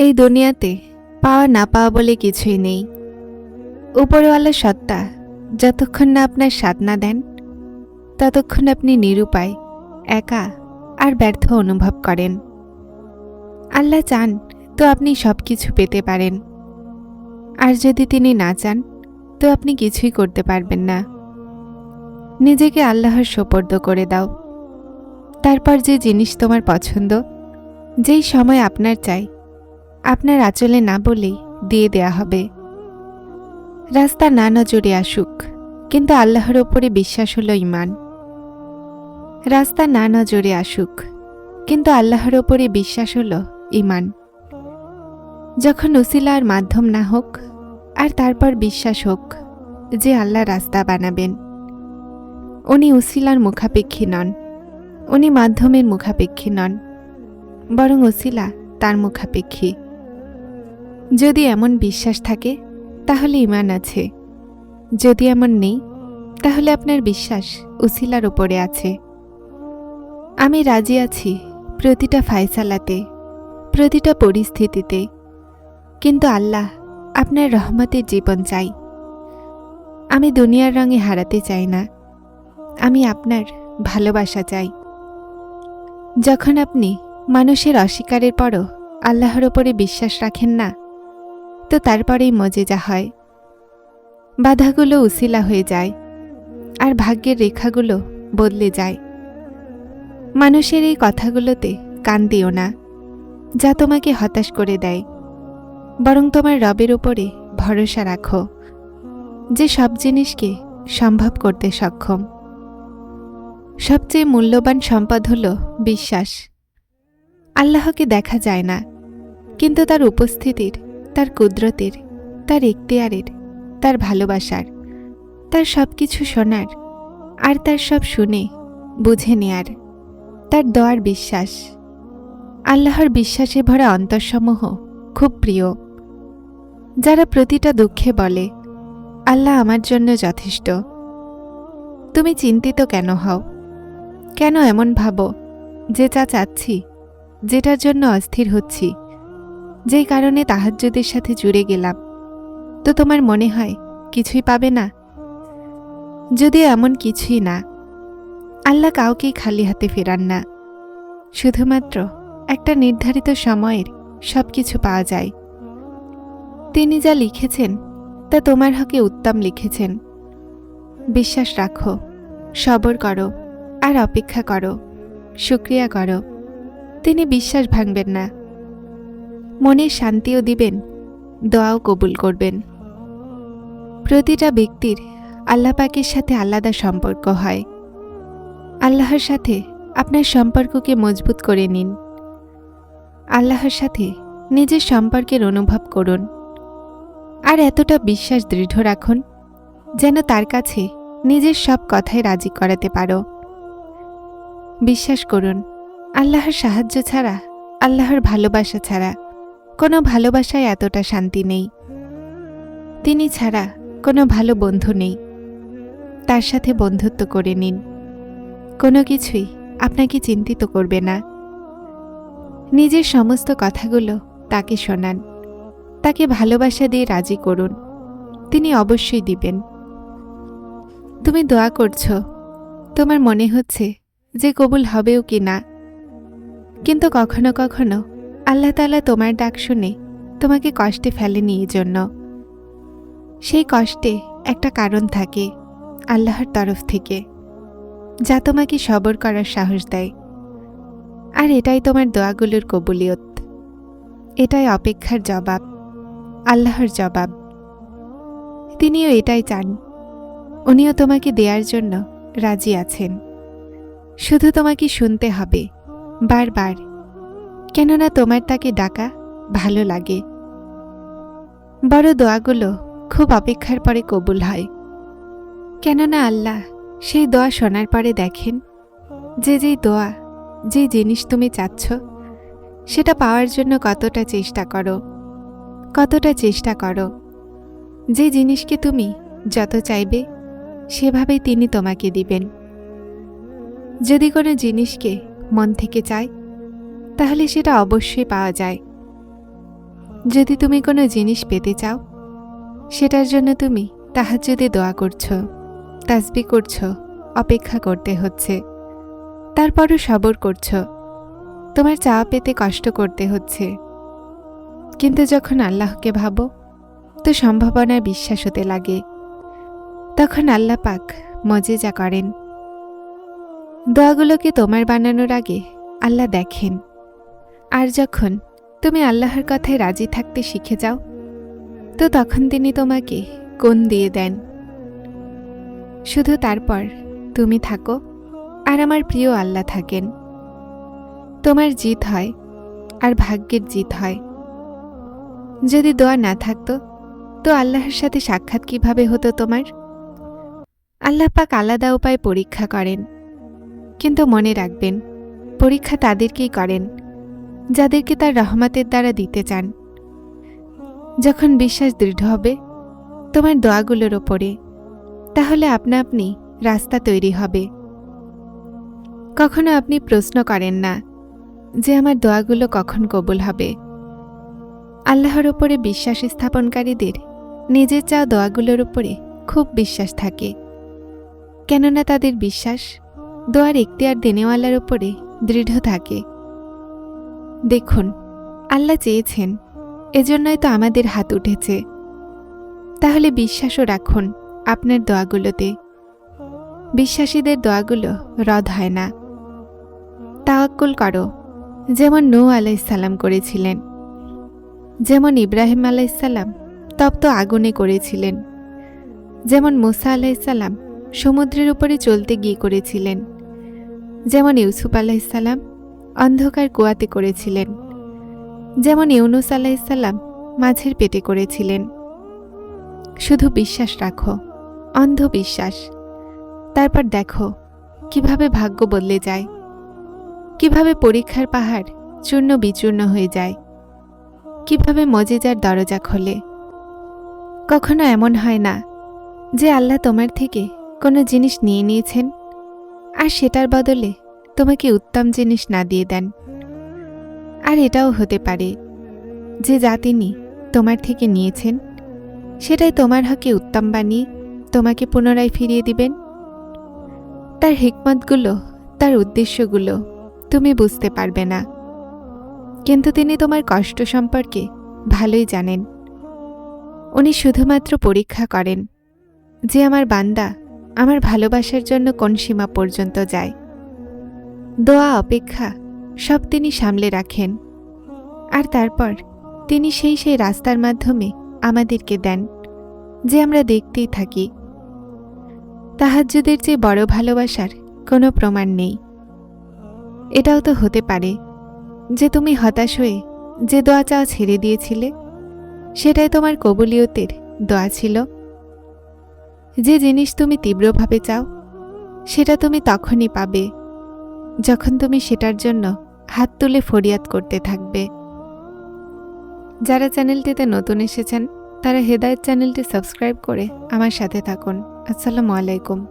এই দুনিয়াতে পাওয়া না পাওয়া বলে কিছুই নেই। উপরওয়ালা সত্তা যতক্ষণ না আপনার স্বাদ না দেন, ততক্ষণ আপনি নিরুপায়, একা আর ব্যর্থ অনুভব করেন। আল্লাহ চান তো আপনি সব কিছু পেতে পারেন। আর যদি তিনি না চান, তো আপনি কিছুই করতে পারবেন না। নিজেকে আল্লাহর সোপর্দ করে দাও। তারপর যে জিনিস তোমার পছন্দ, যেই সময় আপনার চাই আপনার আঁচলে না বলেই দিয়ে দেয়া হবে। রাস্তা না নজরে আসুক, কিন্তু আল্লাহর ওপরে বিশ্বাস হলো ইমান রাস্তা না নজরে আসুক, কিন্তু আল্লাহর ওপরে বিশ্বাস হলো ইমান যখন উসিলা আর মাধ্যম না হোক, আর তারপর বিশ্বাস হোক যে আল্লাহ রাস্তা বানাবেন। উনি উসিলার মুখাপেক্ষী নন, উনি মাধ্যমের মুখাপেক্ষী নন, বরং ওসিলা তার মুখাপেক্ষী। যদি এমন বিশ্বাস থাকে, তাহলে ইমান আছে। যদি এমন নেই, তাহলে আপনার বিশ্বাস উসিলার উপরে আছে। আমি রাজি আছি প্রতিটা ফায়সালাতে, প্রতিটা পরিস্থিতিতে। কিন্তু আল্লাহ আপনার রহমতের জীবন চাই। আমি দুনিয়ার রঙে হারাতে চাই না। আমি আপনার ভালোবাসা চাই। যখন আপনি মানুষের অস্বীকারের পরও আল্লাহর ওপরে বিশ্বাস রাখেন না তো তারপরেই মজেজা হয়। বাধাগুলো উসিলা হয়ে যায় আর ভাগ্যের রেখাগুলো বদলে যায়। মানুষের এই কথাগুলোতে কান দিও না, যা তোমাকে হতাশ করে দেয়। বরং তোমার রবের ওপরে ভরসা রাখো, যে সব জিনিসকে সম্ভব করতে সক্ষম। সবচেয়ে মূল্যবান সম্পদ হল বিশ্বাস। আল্লাহকে দেখা যায় না, কিন্তু তার উপস্থিতির তার কুদরতের, তার এখতিয়ারের তার ভালোবাসার, তার সব কিছু শোনার আর তার সব শুনে, বুঝে নেয়ার, তার দোয়ার বিশ্বাস। আল্লাহর বিশ্বাসে ভরা অন্তরসমূহ খুব প্রিয়। যারা প্রতিটা দুঃখে বলে, আল্লাহ আমার জন্য যথেষ্ট। তুমি চিন্তিত কেন হও? কেন এমন ভাবো যে যা চাচ্ছি, যেটার জন্য অস্থির হচ্ছি? যেই কারণে তাহাজ্জুদের সাথে জুড়ে গেলাম। তো তোমার মনে হয় কিছুই পাবে না? যদিও এমন কিছুই না, আল্লাহ কাউকেই খালি হাতে ফেরান না। শুধুমাত্র একটা নির্ধারিত সময়ের সব কিছু পাওয়া যায়। তিনি যা লিখেছেন, তা তোমার হকে উত্তম লিখেছেন। বিশ্বাস রাখো, সবর করো আর অপেক্ষা করো, শুক্রিয়া করো। তিনি বিশ্বাস ভাঙবেন না। মনের শান্তিও দিবেন, দোয়াও কবুল করবেন। প্রতিটা ব্যক্তির আল্লাহ পাকের সাথে আলাদা সম্পর্ক হয়। আল্লাহর সাথে আপনার সম্পর্ককে মজবুত করে নিন। আল্লাহর সাথে নিজের সম্পর্কের অনুভব করুন। আর এতটা বিশ্বাস দৃঢ় রাখুন, যেন তার কাছে নিজের সব কথায় রাজি করাতে পারো। বিশ্বাস করুন, আল্লাহর সাহায্য ছাড়া, আল্লাহর ভালোবাসা ছাড়া কোনো ভালোবাসায় এতটা শান্তি নেই। তিনি ছাড়া কোনো ভালো বন্ধু নেই। তার সাথে বন্ধুত্ব করে নিন। কোনো কিছুই আপনাকে চিন্তিত করবে না। নিজের সমস্ত কথাগুলো তাকে শোনান। তাকে ভালোবাসা দিয়ে রাজি করুন। তিনি অবশ্যই দিবেন। তুমি দোয়া করছ। তোমার মনে হচ্ছে যে কবুল হবেও কি না। কিন্তু কখনো কখনো আল্লাহ তালা তোমার ডাক শুনে তোমাকে কষ্টে ফেলেনি এই জন্য সেই কষ্টে একটা কারণ থাকে আল্লাহর তরফ থেকে, যা তোমাকে সবর করার সাহস দেয়। আর এটাই তোমার দোয়াগুলোর কবুলিয়ত। এটাই অপেক্ষার জবাব, আল্লাহর জবাব। তিনিও এটাই চান। উনিও তোমাকে দেওয়ার জন্য রাজি আছেন। শুধু তোমাকে শুনতে হবে, বারবার কেননা তোমার তাকে ডাকা ভালো লাগে। বড় দোয়াগুলো খুব অপেক্ষার পরে কবুল হয়। কেননা আল্লাহ সেই দোয়া শোনার পরে দেখেন যে যেই দোয়া যে জিনিস তুমি চাচ্ছ, সেটা পাওয়ার জন্য কতটা চেষ্টা করো, কতটা চেষ্টা করো। যে জিনিসকে তুমি যত চাইবে, সেভাবেই তিনি তোমাকে দিবেন। যদি কোনো জিনিসকে মন থেকে চায় তাহলে সেটা অবশ্যই পাওয়া যায়। যদি তুমি কোনো জিনিস পেতে চাও, সেটার জন্য তুমি তাহাজ্জুদে দোয়া করছ, তাসবি করছ, অপেক্ষা করতে হচ্ছে, তারপরও সবর করছ, তোমার চাওয়া পেতে কষ্ট করতে হচ্ছে। কিন্তু যখন আল্লাহকে ভাবো, তো সম্ভাবনায় বিশ্বাস হতে লাগে। তখন আল্লাহ পাক মজেজা করেন। দোয়াগুলোকে তোমার বানানোর আগে আল্লাহ দেখেন। আর যখন তুমি আল্লাহর কথায় রাজি থাকতে শিখে যাও, তো তখন তিনি তোমাকে কোন দিয়ে দেন। শুধু তারপর তুমি থাকো আর আমার প্রিয় আল্লাহ থাকেন। তোমার জিত হয় আর ভাগ্যের জিত হয়। যদি দোয়া না থাকতো, তো আল্লাহর সাথে সাক্ষাৎ কীভাবে হতো তোমার? আল্লাহ পাক আলাদা উপায় পরীক্ষা করেন, কিন্তু মনে রাখবেন, পরীক্ষা তাদেরকেই করেন। যাদেরকে তার রহমতের দ্বারা দিতে চান। যখন বিশ্বাস দৃঢ় হবে, তোমার দোয়াগুলোর ওপরে, তাহলে আপনা আপনি রাস্তা তৈরি হবে। কখনো আপনি প্রশ্ন করেন না যে আমার দোয়াগুলো কখন কবুল হবে। আল্লাহর ওপরে বিশ্বাস স্থাপনকারীদের নিজের চাওয়া দোয়াগুলোর উপরে খুব বিশ্বাস থাকে। কেননা তাদের বিশ্বাস দোয়ার এখতিয়ার দেনেওয়ালার উপরে দৃঢ় থাকে। দেখুন, আল্লাহ চেয়েছেন, এজন্যই তো আমাদের হাত উঠেছে। তাহলে বিশ্বাসও রাখুন আপনার দোয়াগুলোতে। বিশ্বাসীদের দোয়াগুলো রদ হয় না। তাওয়াক্কুল করো, যেমন নৌ আলাইসাল্লাম করেছিলেন। যেমন ইব্রাহিম আলাইসাল্লাম তপ্ত আগুনে করেছিলেন। যেমন মুসা আলাইসাল্লাম সমুদ্রের উপরে চলতে গিয়ে করেছিলেন। যেমন ইউসুফ আলাইসাল্লাম অন্ধকার কুয়াতে করেছিলেন, যেমন ইউনুস আলাইসাল্লাম মাছের পেটে করেছিলেন। শুধু বিশ্বাস রাখো অন্ধ বিশ্বাস তারপর দেখো, কীভাবে ভাগ্য বদলে যায়, কীভাবে পরীক্ষার পাহাড় চূর্ণ বিচূর্ণ হয়ে যায়, কীভাবে মজেজার দরজা খোলে। কখনো এমন হয় না যে আল্লাহ তোমার থেকে কোনো জিনিস নিয়ে নিয়েছেন, আর সেটার বদলে তোমাকে উত্তম জিনিস না দিয়ে দেন। আর এটাও হতে পারে যে যা তিনি তোমার থেকে নিয়েছেন, সেটাই তোমার হকে উত্তম বানিয়ে তোমাকে পুনরায় ফিরিয়ে দিবেন। তার হিকমতগুলো, তার উদ্দেশ্যগুলো তুমি বুঝতে পারবে না। কিন্তু তিনি তোমার কষ্ট সম্পর্কে ভালোই জানেন। উনি শুধুমাত্র পরীক্ষা করেন যে আমার বান্দা আমার ভালোবাসার জন্য কোন সীমা পর্যন্ত যায়। দোয়া, অপেক্ষা, সব তিনি সামলে রাখেন। আর তারপর তিনি সেই সেই রাস্তার মাধ্যমে আমাদেরকে দেন, যে আমরা দেখতেই থাকি। তাহাজ্জুদের চেয়ে বড় ভালোবাসার কোনো প্রমাণ নেই। এটাও তো হতে পারে যে তুমি হতাশ হয়ে যে দোয়া চাওয়া ছেড়ে দিয়েছিলে, সেটাই তোমার কবুলিয়তের দোয়া ছিল। যে জিনিস তুমি তীব্রভাবে চাও, সেটা তুমি তখনই পাবে। যখন তুমি সেটার জন্য হাত তুলে ফরিয়াদ করতে থাকবে। যারা চ্যানেলটিতে নতুন এসেছেন, তারা হেদায়ত চ্যানেলটি সাবস্ক্রাইব করে আমার সাথে থাকুন। আসসালামু আলাইকুম।